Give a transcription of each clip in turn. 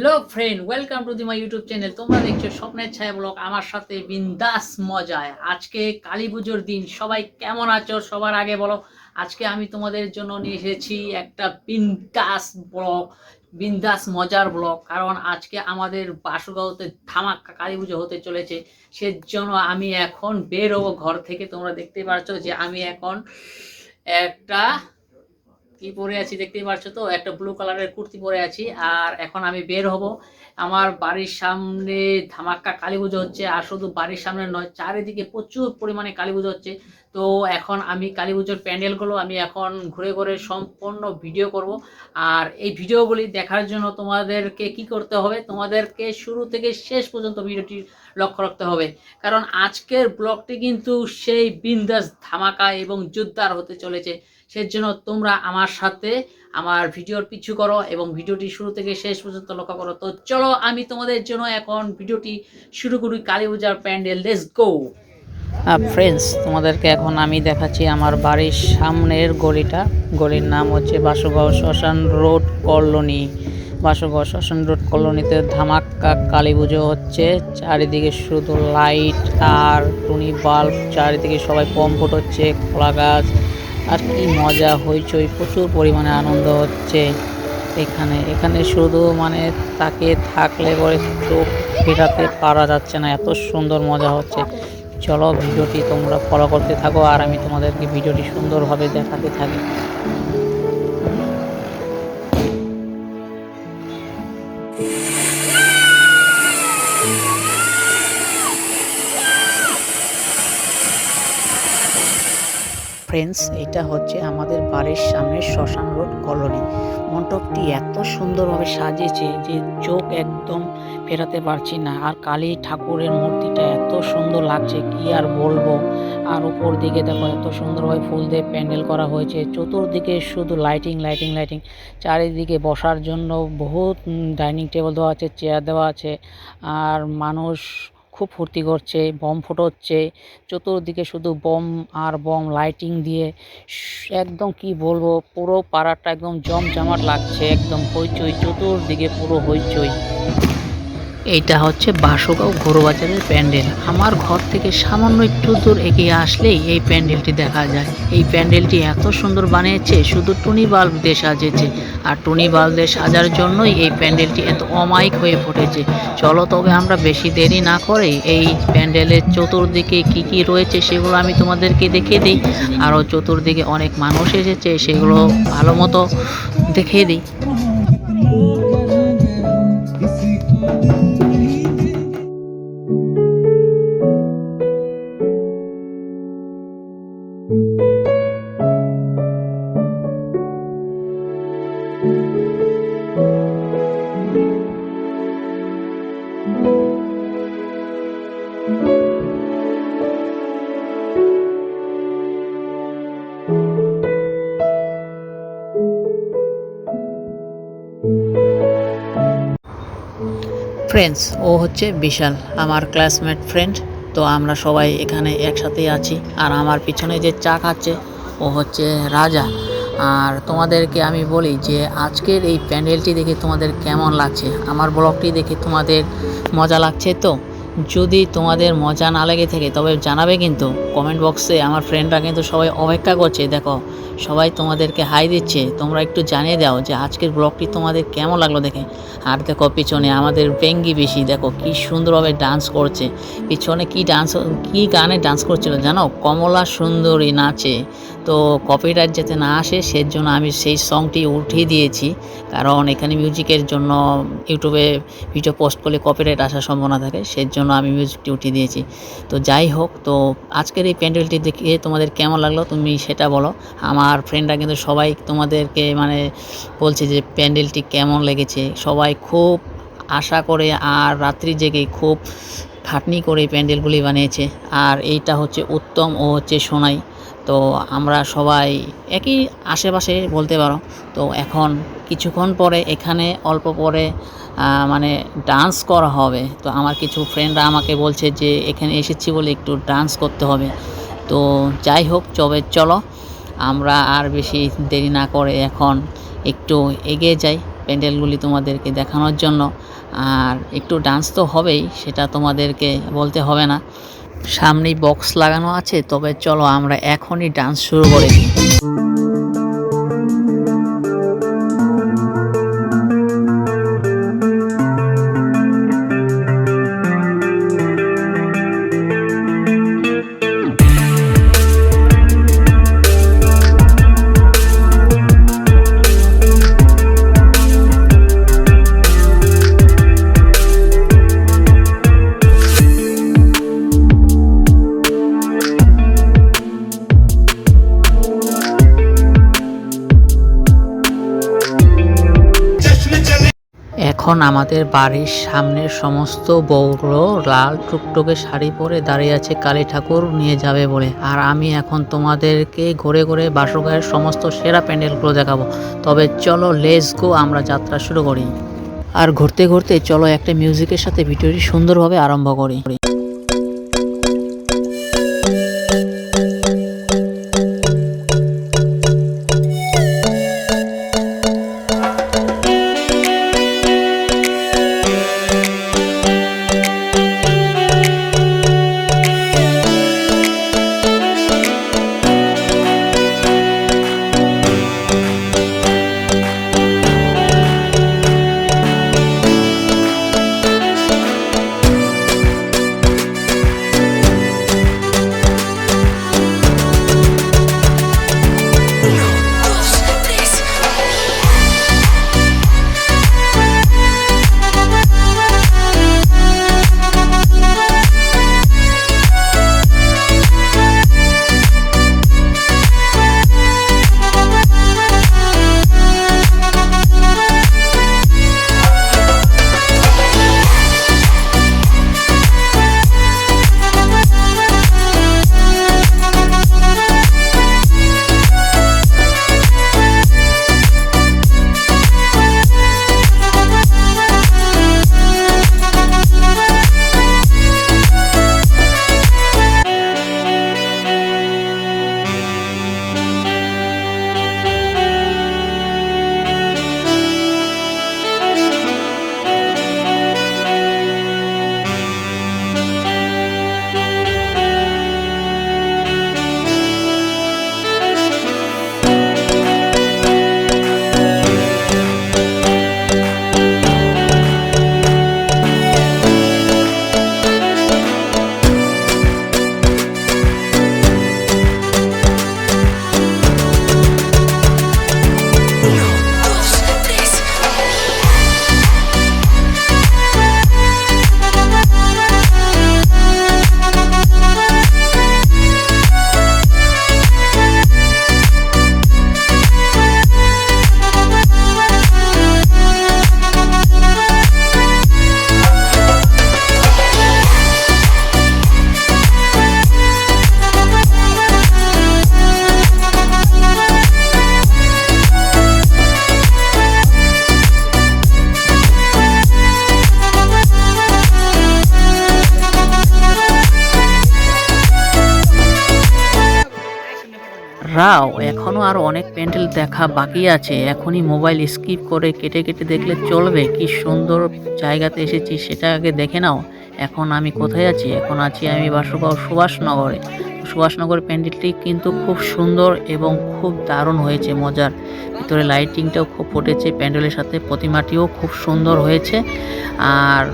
Hello friend welcome to the my YouTube channel তোমরা দেখছ স্বপ্নের ছায়া ব্লগ আমার সাথে বিন্দাস মজায়। আজকে কালী পুজোর দিন, সবাই কেমন আছো? সবার আগে বলো, আজকে আমি তোমাদের জন্য নিয়ে এসেছি একটা বিন্দাস ব্লগ, বিন্দাস মজার ব্লগ। কারণ আজকে আমাদের বাসুগাঁওতে ধামাক্কা কালী পুজো হতে চলেছে। সেজন্য আমি এখন বের হব ঘর থেকে। তোমরা দেখতে পাচ্ছ যে আমি এখন একটা কি পরে আছি দেখতেই পাচ্ছ তো? একটা ব্লু কালারের কুর্তি পরে আছি। আর এখন আমি বের হব। আমার বাড়ির সামনে ধামাক্কা কালী হচ্ছে। আর শুধু বাড়ির সামনে নয়, চারিদিকে প্রচুর পরিমাণে কালী হচ্ছে। তো এখন আমি কালী পুজোর প্যান্ডেলগুলো আমি এখন ঘুরে ঘুরে সম্পূর্ণ ভিডিও করব। আর এই ভিডিওগুলি দেখার জন্য তোমাদেরকে কি করতে হবে? তোমাদেরকে শুরু থেকে শেষ পর্যন্ত ভিডিওটি লক্ষ্য রাখতে হবে। কারণ আজকের ব্লগটি কিন্তু সেই বিন্দাস ধামাকা এবং জোরদার হতে চলেছে। সেজন্য তোমরা আমার সাথে আমার ভিডিওর পিছু করো এবং ভিডিওটি শুরু থেকে শেষ পর্যন্ত লক্ষ্য করো। তো চলো আমি তোমাদের জন্য এখন ভিডিওটি শুরু করি কালী পূজার প্যান্ডেল। লেটস গো ফ্রেন্ডস তোমাদেরকে এখন আমি দেখাচ্ছি আমার বাড়ির সামনের গলিটা। গলির নাম হচ্ছে বাসুগাঁও শ্মশান রোড কলোনি। বাসুগাঁও শ্মশান রোড কলোনিতে ধামাক্কা কালী পুজো হচ্ছে। চারিদিকে শুধু লাইট আর টুনি বাল্ব চারিদিকে সবাই পম হচ্ছে কলা গাছ। আর কি মজা, হইচই, প্রচুর পরিমাণে আনন্দ হচ্ছে। এখানে এখানে শুধু মানে তাকে থাকলে পরে চোখ ফেরাতে পারা যাচ্ছে না, এত সুন্দর মজা হচ্ছে। চলো ভিডিওটি তোমরা ফলো করতে থাকো আর আমি তোমাদেরকে ভিডিওটি সুন্দরভাবে দেখাতে থাকি। ফ্রেন্ডস, এটা হচ্ছে আমাদের বাড়ির সামনে শ্মশান রোড কলোনি। মণ্ডপটি এত সুন্দরভাবে সাজিয়েছে যে চোখ একদম ফেরাতে পারছি না। আর কালী ঠাকুরের মূর্তিটা এত সুন্দর লাগছে, কি আর বলব? আর উপর দিকে দেখো, এত সুন্দরভাবে ফুল দিয়ে প্যান্ডেল করা হয়েছে। চতুর্দিকে শুধু লাইটিং লাইটিং লাইটিং। চারিদিকে বসার জন্য বহুত ডাইনিং টেবিল দেওয়া আছে, চেয়ার দেওয়া আছে। আর মানুষ খুব ফুর্তি করছে, বম ফুটোচ্ছে, চতুর্দিকে শুধু বম আর বম লাইটিং দিয়ে। একদম কি বলব, পুরো পাড়াটা একদম জমজমাট লাগছে, একদম হইচই, চতুর্দিকে পুরো হইচই। এইটা হচ্ছে বাসগাঁও গরুবাজারের প্যান্ডেল। আমার ঘর থেকে সামান্য একটু দূর এগিয়ে আসলেই এই প্যান্ডেলটি দেখা যায়। এই প্যান্ডেলটি এত সুন্দর বানিয়েছে, শুধু টুনি বাল্ব দিয়ে সাজিয়েছে। আর টুনি বাল্ব দিয়ে সাজার জন্যই এই প্যান্ডেলটি এত অমায়িক হয়ে ফুটেছে। চলো তবে আমরা বেশি দেরি না করে এই প্যান্ডেলের চতুর্দিকে কি কি রয়েছে সেগুলো আমি তোমাদেরকে দেখিয়ে দিই। আরও চতুর্দিকে অনেক মানুষ এসেছে, সেগুলো ভালো মতো দেখিয়ে দিই। ফ্রেন্ডস ও হচ্ছে বিশাল, আমার ক্লাসমেট ফ্রেন্ড তো আমরা সবাই এখানে একসাথেই আছি। আর আমার পিছনে যে চা খাচ্ছে ও হচ্ছে রাজা। আর তোমাদেরকে আমি বলি যে, আজকের এই প্যান্ডেলটি দেখে তোমাদের কেমন লাগছে? আমার ব্লগটি দেখে তোমাদের মজা লাগছে তো? যদি তোমাদের মজা না লেগে থাকে, তবে জানাবে কিন্তু। কমেন্ট বক্সে আমার ফ্রেন্ডরা কিন্তু সবাই অপেক্ষা করছে, দেখো। সবাই তোমাদেরকে হাই দিচ্ছে। তোমরা একটু জানিয়ে দাও যে আজকের ব্লগটি তোমাদের কেমন লাগল দেখে। আর দেখো, পিছনে আমাদের বেঙ্গি বেশি দেখো কি সুন্দরভাবে ডান্স করছে। পিছনে কি ডান্স কি গানে ডান্স করছিল জানো? কমলা সুন্দরী নাচে। তো কপিরাইট যাতে না আসে, সেজন্য আমি সেই সংটি উঠিয়ে দিয়েছি। কারণ এখানে মিউজিকের জন্য ইউটিউবে ভিডিও পোস্ট করলে কপিরাইট আসার সম্ভাবনা থাকে সেজন্য আমি মিউজিকটি উঠিয়ে দিয়েছি। তো যাই হোক, তো আজকের এই প্যান্ডেলটি দেখে তোমাদের কেমন লাগল তুমি সেটা বলো। আমার ফ্রেন্ডরা কিন্তু সবাই তোমাদেরকে মানে বলছে যে প্যান্ডেলটি কেমন লেগেছে। সবাই খুব আশা করে আর রাত্রি জেগে খুব খাটনি করে প্যান্ডেলগুলি বানিয়েছে। আর এইটা হচ্ছে উত্তম ও হচ্ছে সোনাই। তো আমরা সবাই একই আশেপাশে বলতে পারো। তো এখন কিছুক্ষণ পরে, এখানে অল্প পরে মানে ডান্স করা হবে। তো আমার কিছু ফ্রেন্ডরা আমাকে বলছে যে, এখানে এসেছি বলে একটু ডান্স করতে হবে। তো যাই হোক, চবে, চলো। আমরা আর বেশি দেরি না করে এখন একটু এগিয়ে যাই প্যান্ডেলগুলি তোমাদেরকে দেখানোর জন্য। আর একটু ডান্স তো হবেই, সেটা তোমাদেরকে বলতে হবে না। সামনেই বক্স লাগানো আছে, তবে চলো আমরা এখনই ডান্স শুরু করে দিই। এখন আমাদের বাড়ির সামনের সমস্ত বউগুলো লাল টুকটুকে শাড়ি পরে দাঁড়িয়ে আছে, কালী ঠাকুর নিয়ে যাবে বলে। আর আমি এখন তোমাদেরকে ঘুরে ঘুরে বাসুগায়ের সমস্ত সেরা প্যান্ডেলগুলো দেখাবো। তবে চলো লেস গো আমরা যাত্রা শুরু করি। আর ঘুরতে ঘুরতে চলো, একটা মিউজিকের সাথে ভিডিওটি সুন্দরভাবে আরম্ভ করি। রাও এখনও আরও অনেক প্যান্ডেল দেখা বাকি আছে, এখনই মোবাইল স্কিপ করে কেটে কেটে দেখলে চলবে, কি সুন্দর জায়গাতে এসেছি সেটা আগে দেখে নাও। এখন আমি কোথায় আছি? এখন আছি আমি বাসুগাঁও সুভাষনগরে। সুভাষনগর প্যান্ডেলটি কিন্তু খুব সুন্দর এবং খুব দারুণ হয়েছে, মজার। ভিতরে লাইটিংটাও খুব ফুটেছে, প্যান্ডেলের সাথে প্রতিমাটিও খুব সুন্দর হয়েছে। আর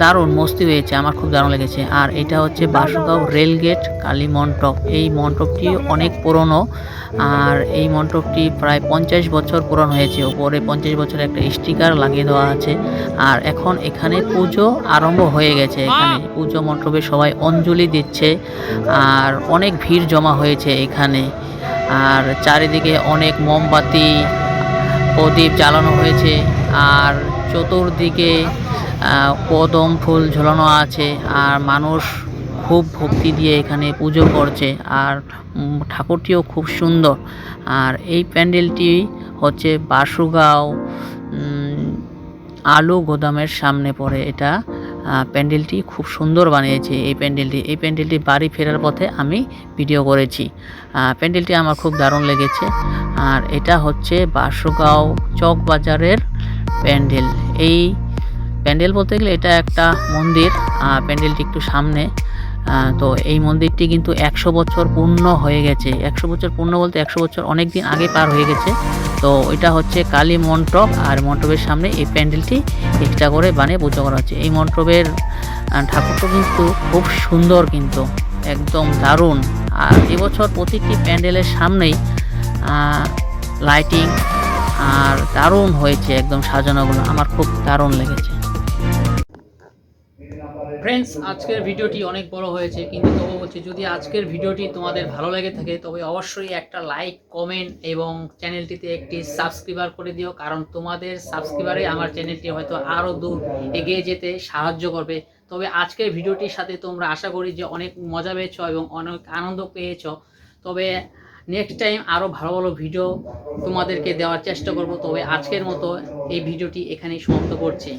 দারুণ, মস্তি হয়েছে, আমার খুব দারুণ লেগেছে। আর এটা হচ্ছে বাসুগাঁও রেলগেট কালী মণ্ডপ। এই মণ্ডপটি অনেক পুরনো, আর এই মণ্ডপটি প্রায় পঞ্চাশ বছর পুরনো হয়েছে। ওপরে পঞ্চাশ বছরের একটা স্টিকার লাগিয়ে দেওয়া আছে। আর এখন এখানে পুজো আরম্ভ হয়ে গেছে। এখানে পুজো মণ্ডপে সবাই অঞ্জলি দিচ্ছে, আর অনেক ভিড় জমা হয়েছে এখানে। আর চারিদিকে অনেক মোমবাতি, প্রদীপ জ্বালানো হয়েছে। আর চতুর্দিকে কদম ফুল ঝোলানো আছে আর মানুষ খুব ভক্তি দিয়ে এখানে পুজো করছে আর ঠাকুরটিও খুব সুন্দর। আর এই প্যান্ডেলটি হচ্ছে বাসুগাঁও আলু গোদামের সামনে পড়ে। এটা প্যান্ডেলটি খুব সুন্দর বানিয়েছে এই প্যান্ডেলটি। এই প্যান্ডেলটি বাড়ি ফেরার পথে আমি ভিডিও করেছি। প্যান্ডেলটি আমার খুব দারুণ লেগেছে। আর এটা হচ্ছে বাসুগাঁও চক বাজারের প্যান্ডেল। এই প্যান্ডেল বলতে গেলে এটা একটা মন্দির প্যান্ডেলটি একটু সামনে। তো এই মন্দিরটি কিন্তু একশো বছর পূর্ণ হয়ে গেছে। একশো বছর পূর্ণ বলতে একশো বছর অনেক দিন আগে পার হয়ে গেছে। তো এটা হচ্ছে কালী মণ্ডপ আর মণ্ডপের সামনে এই প্যান্ডেলটি এক্সট্রা করে বানিয়ে পুজো করা হচ্ছে। এই মণ্ডপের ঠাকুরটা কিন্তু খুব সুন্দর কিন্তু, একদম দারুণ। আর এবছর প্রতিটি প্যান্ডেলের সামনেই লাইটিং আর দারুণ হয়েছে, একদম সাজানোগুলো। আমার খুব দারুণ লেগেছে। ফ্রেন্ডস আজকের ভিডিওটি অনেক বড় হয়েছে, কিন্তু তবু বলছি, যদি আজকের ভিডিওটি তোমাদের ভালো লেগে থাকে, তবে অবশ্যই একটা লাইক কমেন্ট এবং চ্যানেলটিতে একটি সাবস্ক্রাইবার করে দিও, কারণ তোমাদের সাবস্ক্রাইবারে আমার চ্যানেলটি হয়তো আরও দূর এগিয়ে যেতে সাহায্য করবে। তবে আজকের ভিডিওটির সাথে তোমরা আশা করি যে অনেক মজা পেয়েছ এবং অনেক আনন্দ পেয়েছ। তবে নেক্সট টাইম আরও ভালো ভালো ভিডিও তোমাদেরকে দেওয়ার চেষ্টা করব, তবে আজকের মতো এই ভিডিওটি এখানেই সমাপ্ত করছি।